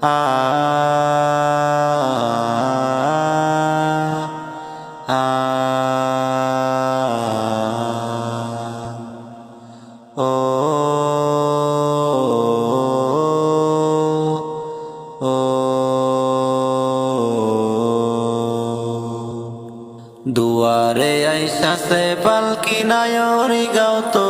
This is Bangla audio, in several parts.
দুয়ারে আইসাসে পালকি নায়রি গাও তোলো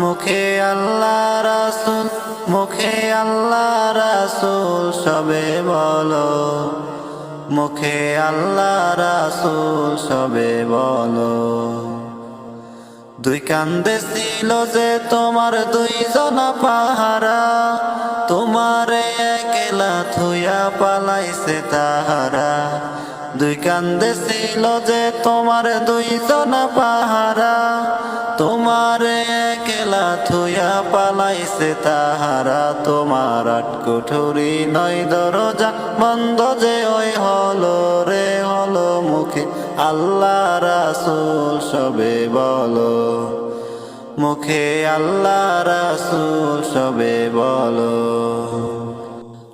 মুখে আল্লাহ রাসুল, মুখে আল্লাহ রাসুল, সবে বলো। মুখে আল্লাহ রাসুল, সবে বলো। দুই কান্দে ছিল যে তোমার দুই জনা পাহারা, তোমারে একলা থুয়া পালাইছে তাহারা। দুই কান্দে ছিল যে তোমার দুই জনা পাহারা, তোমারে একলা থুয়া পালাইছে তাহারা। তোমার আট কুঠুরি নয় দরজা বন্ধ যে ওই হলো রে, হলো মুখে আল্লাহ রাসুল সবে বলো। মুখে আল্লাহ রাসুল সবে বলো।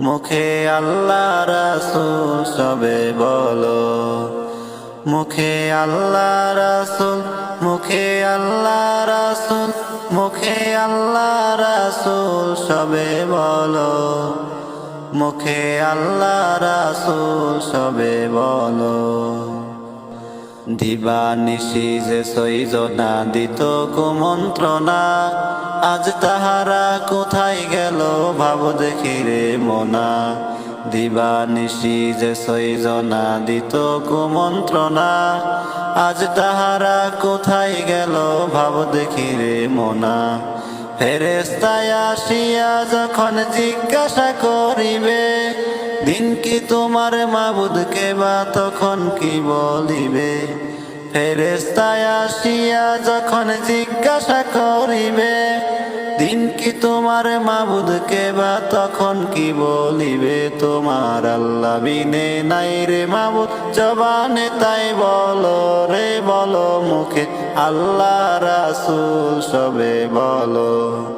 মুখে আল্লাহ রাসুল সবে বলো। মুখে আল্লাহ রাসুল, মুখে আল্লাহ রাসুল, মুখে আল্লাহ রাসুল সবে বলো। মুখে আল্লাহ রাসুল সবে বলো। দিবা নিশি যে সৈজনা দিত কুমন্ত্রণা আজ তাহারা কোথায় গেল ভাব দেখি রে মনা। দিবা নিশি যে সৈজনা দিত কুমন্ত্রণা আজ তাহারা কোথায় গেল ভাব দেখি রে মনা। ফেরেস্তায় আসিয়া যখন জিজ্ঞাসা করিবে দিন কি তোমার মাবুদকে বা তখন কি বলিবে? ফেরেস্তায় আসিয়া যখন জিজ্ঞাসা করিবে দিন কি তোমার মাবুদকে বা তখন কি বলিবে? তোমার আল্লাহ বিনে নাই রে মাবুদ, জবানে তাই বলো রে, বলো মুখে আল্লাহ রাসুল সবে বলো।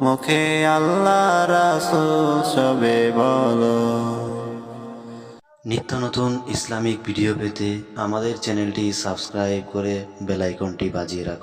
মুখে আল্লাহ রাসুল সবে বলো। নিত্য নতুন ইসলামিক ভিডিও পেতে আমাদের চ্যানেলটি সাবস্ক্রাইব করে বেলাইকনটি বাজিয়ে রাখুন